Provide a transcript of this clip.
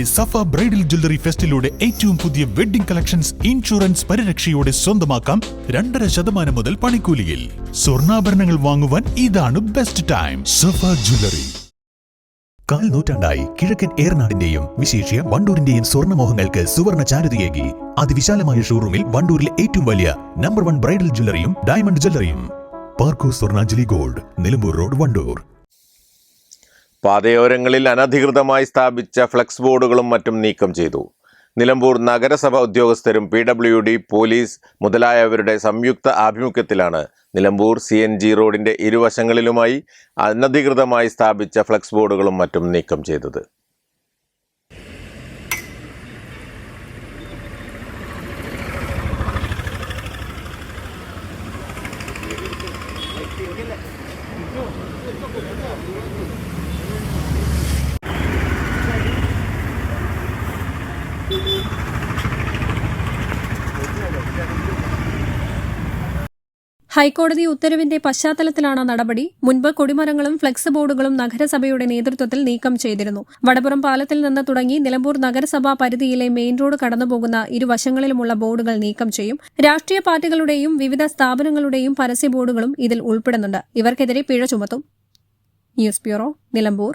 സഫ bridal jewellery ഫെസ്റ്റിലൂടെ ഏറ്റവും പുതിയ wedding collections insurance പരിരക്ഷയോടെ സ്വന്തമാക്കാം രണ്ടര ശതമാനം മുതൽ പണിക്കൂലിയിൽ. സ്വർണാഭരണങ്ങൾ വാങ്ങുവാൻ ഇതാണ് ബെസ്റ്റ് ടൈം സഫ ജ്വല്ലറി. കാൽ നൂറ്റാണ്ടായി കിഴക്കൻ ഏറനാടിന്റെയും വിശേഷ്യ വണ്ടൂരിന്റെയും സ്വർണമോഹങ്ങൾക്ക് സുവർണ ചാരുതയേകി. അതിവിശാലമായ ഷോറൂമിൽ വണ്ടൂരിലെ ഏറ്റവും വലിയ നമ്പർ വൺ ബ്രൈഡൽ ജ്വല്ലറിയും ഡയമണ്ട് ജ്വല്ലറിയും പാർക്കോ സ്വർണാഞ്ജലി ഗോൾഡ് നിലമ്പൂർ റോഡ് വണ്ടൂർ. പാതയോരങ്ങളിൽ അനധികൃതമായി സ്ഥാപിച്ച ഫ്ലെക്സ് ബോർഡുകളും മറ്റും നീക്കം ചെയ്തു. നിലമ്പൂർ നഗരസഭ ഉദ്യോഗസ്ഥരും പി ഡബ്ല്യു ഡി പോലീസ് മുതലായവരുടെ സംയുക്ത ആഭിമുഖ്യത്തിലാണ് നിലമ്പൂർ സി എൻ ജി റോഡിന്റെ ഇരുവശങ്ങളിലുമായി അനധികൃതമായി സ്ഥാപിച്ച ഫ്ലെക്സ് ബോർഡുകളും മറ്റും നീക്കം ചെയ്തത്. ഹൈക്കോടതി ഉത്തരവിന്റെ പശ്ചാത്തലത്തിലാണ് നടപടി. മുൻപ് കൊടിമരങ്ങളും ഫ്ലെക്സ് ബോർഡുകളും നഗരസഭയുടെ നേതൃത്വത്തിൽ നീക്കം ചെയ്തിരുന്നു. വടപുറം പാലത്തിൽ നിന്ന് തുടങ്ങി നിലമ്പൂർ നഗരസഭാ പരിധിയിലെ മെയിൻ റോഡ് കടന്നുപോകുന്ന ഇരുവശങ്ങളിലുമുള്ള ബോർഡുകൾ നീക്കം ചെയ്യും. രാഷ്ട്രീയ പാർട്ടികളുടെയും വിവിധ സ്ഥാപനങ്ങളുടെയും പരസ്യ ബോർഡുകളും ഇതിൽ ഉൾപ്പെടുന്നുണ്ട്. ഇവർക്കെതിരെ പിഴ ചുമത്തും. News bureau Nilambur.